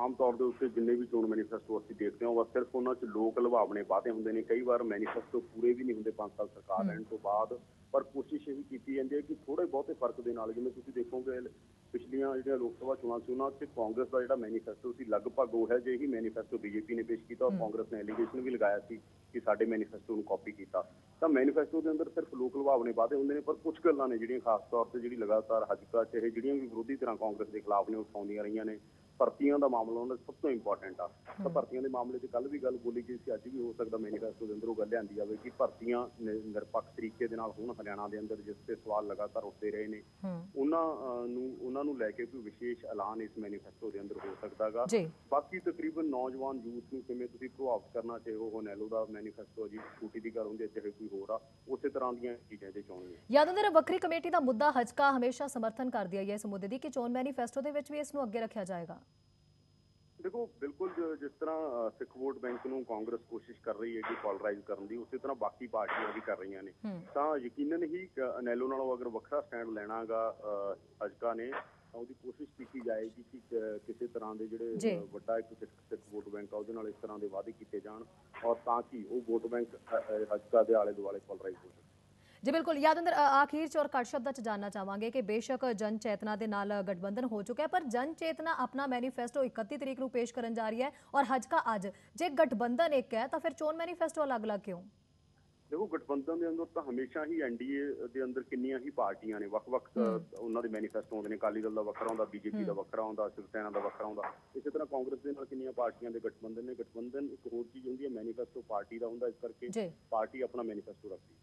ਆਮ ਤੌਰ ਦੇ ਉੱਤੇ ਜਿੰਨੇ ਵੀ ਚੋਣ ਮੈਨੀਫੈਸਟੋ ਅਸੀਂ ਦੇਖਦੇ ਹਾਂ ਉਹ ਸਿਰਫ ਉਹਨਾਂ 'ਚ ਲੋਕ ਲੁਭਾਵਣੇ ਵਾਅਦੇ ਹੁੰਦੇ ਨੇ। ਕਈ ਵਾਰ ਮੈਨੀਫੈਸਟੋ ਪੂਰੇ ਵੀ ਨਹੀਂ ਹੁੰਦੇ 5 ਸਾਲ ਸਰਕਾਰ ਰਹਿਣ ਤੋਂ ਬਾਅਦ। ਪਰ ਕੋਸ਼ਿਸ਼ ਇਹ ਕੀਤੀ ਜਾਂਦੀ ਹੈ ਕਿ ਥੋੜੇ ਬਹੁਤੇ ਫ਼ਰਕ ਦੇ ਨਾਲ ਜਿਵੇਂ ਤੁਸੀਂ ਦੇਖੋਗੇ ਪਿਛਲੀਆਂ ਜਿਹੜੀਆਂ ਲੋਕ ਸਭਾ ਚੋਣਾਂ ਸੀ ਉਹਨਾਂ 'ਚ ਕਾਂਗਰਸ ਦਾ ਜਿਹੜਾ ਮੈਨੀਫੈਸਟੋ ਸੀ ਲਗਭਗ ਉਹ ਹੈ ਜੇ ਹੀ ਮੈਨੀਫੈਸਟੋ ਬੀਜੇਪੀ ਨੇ ਪੇਸ਼ ਕੀਤਾ ਔਰ ਕਾਂਗਰਸ ਨੇ ਐਲੀਗੇਸ਼ਨ ਵੀ ਲਗਾਇਆ ਸੀ ਕਿ ਸਾਡੇ ਮੈਨੀਫੈਸਟੋ ਨੂੰ ਕਾਪੀ ਕੀਤਾ। ਤਾਂ ਮੈਨੀਫੈਸਟੋ ਦੇ ਅੰਦਰ ਸਿਰਫ ਲੋਕ ਲੁਭਾਵਣੇ ਵਾਅਦੇ ਹੁੰਦੇ ਨੇ ਪਰ ਕੁਝ ਗੱਲਾਂ ਨੇ ਜਿਹੜੀਆਂ ਖਾਸ ਤੌਰ ਤੇ ਜਿਹੜੀ ਲਗਾਤਾਰ ਹਜਕਾ ਚ ਇਹ ਜਿਹੜੀਆਂ ਵੀ ਵਿਰੋਧੀ ਧਿਰਾਂ ਕਾਂਗਰਸ ਦੇ ਖਿਲਾਫ ਨੇ ਉਠਾਉਂਦੀਆਂ ਰਹੀਆਂ ਨੇ। ਭਰਤੀਆਂ ਦਾ ਮਾਮਲਾ ਉਹਨਾਂ ਦਾ ਸਭ ਤੋਂ ਇੰਪੋਰਟੈਂਟ ਆ। ਭਰਤੀਆਂ ਦੇ ਮਾਮਲੇ 'ਚ ਕੱਲ ਵੀ ਗੱਲ ਬੋਲੀ ਗਈ ਸੀ ਅੱਜ ਵੀ ਹੋ ਸਕਦਾ ਮੈਨੀਫੈਸਟੋ ਦੇ ਅੰਦਰ ਉਹ ਗੱਲ ਲਿਆਂਦੀ ਜਾਵੇ ਕਿ ਭਰਤੀਆਂ ਨਿਰਪੱਖ ਤਰੀਕੇ ਦੇ ਨਾਲ ਹੋਣ ਹਰਿਆਣਾ ਦੇ ਅੰਦਰ ਜਿਸ ਤੇ ਸਵਾਲ ਲਗਾਤਾਰ ਉੱਠਦੇ ਰਹੇ ਨੇ ਉਹਨਾਂ ਨੂੰ ਉਹਨਾਂ ਨੂੰ ਲੈ ਕੇ ਕੋਈ ਵਿਸ਼ੇਸ਼ ਐਲਾਨ ਇਸ ਮੈਨੀਫੈਸਟੋ ਦੇ ਅੰਦਰ ਹੋ ਸਕਦਾਗਾ ਬਾਕੀ ਤਕਰੀਬਨ ਨੌਜਵਾਨ ਯੂਥ ਨੂੰ ਕਿਵੇਂ ਤੁਸੀਂ ਪ੍ਰਭਾਵਿਤ ਕਰਨਾ ਚਾਹੇ ਉਹ ਨੈਲੋ ਦਾ ਮੈਨੀਫੈਸਟੋ ਜੀ ਸਕੂਟੀ ਦੀ ਗੱਲ ਹੁੰਦੀ ਹੈ ਚਾਹੇ ਕੋਈ ਹੋਰ ਆ ਉਸੇ ਤਰ੍ਹਾਂ ਦੀਆਂ ਚੀਜ਼ਾਂ ਇਹਦੇ ਚ ਆਉਣਗੀਆਂ ਯਾਦਵਿੰਦਰ ਵੱਖਰੀ ਕਮੇਟੀ ਦਾ ਮੁੱਦਾ ਹਜਕਾ ਹਮੇਸ਼ਾ ਸਮਰਥਨ ਕਰਦੀ ਆਈ ਹੈ ਇਸ ਮੁੱਦੇ ਦੀ ਕਿ ਚੋਣ ਮੈਨੀਫੈਸਟੋ ਦੇ ਵਿੱਚ ਵੀ ਇਸ ਨੂੰ ਅੱਗੇ ਰੱਖਿਆ ਜਾਏਗਾ। ਦੇਖੋ ਬਿਲਕੁਲ ਜਿਸ ਤਰ੍ਹਾਂ ਸਿੱਖ ਵੋਟ ਬੈਂਕ ਨੂੰ ਕਾਂਗਰਸ ਕੋਸ਼ਿਸ਼ ਕਰ ਰਹੀ ਹੈ ਕਿ ਪੋਲਰਾਈਜ਼ ਕਰਨ ਦੀ ਉਸੇ ਤਰ੍ਹਾਂ ਬਾਕੀ ਪਾਰਟੀਆਂ ਵੀ ਕਰ ਰਹੀਆਂ ਨੇ। ਤਾਂ ਯਕੀਨਨ ਹੀ ਅਨੈਲੋ ਨਾਲੋਂ ਅਗਰ ਵੱਖਰਾ ਸਟੈਂਡ ਲੈਣਾਗਾ ਹਜਕਾ ਨੇ ਤਾਂ ਉਹਦੀ ਕੋਸ਼ਿਸ਼ ਕੀਤੀ ਜਾਏਗੀ ਕਿ ਕਿਸੇ ਤਰ੍ਹਾਂ ਦੇ। ਜਿਹੜੇ ਵੱਡਾ ਇੱਕ ਸਿੱਖ ਵੋਟ ਬੈਂਕ ਆ ਉਹਦੇ ਨਾਲ ਇਸ ਤਰ੍ਹਾਂ ਦੇ ਵਾਅਦੇ ਕੀਤੇ ਜਾਣ। ਔਰ ਤਾਂ ਕਿ ਉਹ ਵੋਟ ਬੈਂਕ ਅ, ਅ, ਹਜਕਾ ਦੇ ਆਲੇ ਦੁਆਲੇ ਪੋਲਰਾਈਜ਼ ਹੋ ਜੀ ਬਿਲਕੁਲ ਯਾਦਵਿੰਦਰ ਆਖਿਰ ਚ ਔਰ ਘੱਟ ਸ਼ਬਦਾਂ ਚ ਜਾਨਣਾ ਚਾਹਾਂਗੇ ਕਿ ਬੇਸ਼ੱਕ ਜਨ ਚੇਤਨਾ ਦੇ ਨਾਲ ਗਠਬੰਧਨ ਹੋ ਚੁੱਕਾ ਹੈ ਪਰ ਜਨ ਚੇਤਨਾ ਆਪਣਾ ਮੈਨੀਫੈਸਟੋ 31 ਤਰੀਕ ਨੂੰ ਪੇਸ਼ ਕਰਨ ਜਾ ਰਹੀ ਹੈ ਔਰ ਹਜਕਾ ਅੱਜ ਜੇ ਗਠਬੰਧਨ ਇੱਕ ਹੈ ਤਾਂ ਫਿਰ ਚੋਣ ਮੈਨੀਫੈਸਟੋ ਅਲੱਗ-ਅਲੱਗ ਕਿਉਂ? ਦੇਖੋ ਗਠਬੰਧਨ ਦੇ ਅੰਦਰ ਤਾਂ ਹਮੇਸ਼ਾ ਹੀ ਐਨਡੀਏ ਦੇ ਅੰਦਰ ਕਿੰਨੀਆਂ ਹੀ ਪਾਰਟੀਆਂ ਨੇ ਵੱਖ-ਵੱਖ ਉਹਨਾਂ ਦੇ ਮੈਨੀਫੈਸਟੋ ਹੁੰਦੇ ਨੇ ਅਕਾਲੀ ਦਲ ਦਾ ਵੱਖਰਾ ਹੁੰਦਾ ਬੀਜੇਪੀ ਦਾ ਵੱਖਰਾ ਹੁੰਦਾ ਸ਼ਿਵ ਸੈਨਾ ਦਾ ਵੱਖਰਾ ਹੁੰਦਾ ਇਸੇ ਤਰ੍ਹਾਂ ਕਾਂਗਰਸ ਦੇ ਨਾਲ ਕਿੰਨੀਆਂ ਪਾਰਟੀਆਂ ਦੇ ਗਠਬੰਧਨ ਨੇ ਗਠਬੰਧਨ ਇੱਕ ਹੋਰ ਚੀਜ਼ ਹੁੰਦੀ ਹੈ ਮੈਨੀਫੈਸਟੋ ਪਾਰਟੀ ਦਾ ਹੁੰਦਾ ਇਸ ਕਰਕੇ ਪਾਰਟੀ ਆਪਣਾ ਮੈਨੀਫੈਸਟੋ ਰੱਖਦੀ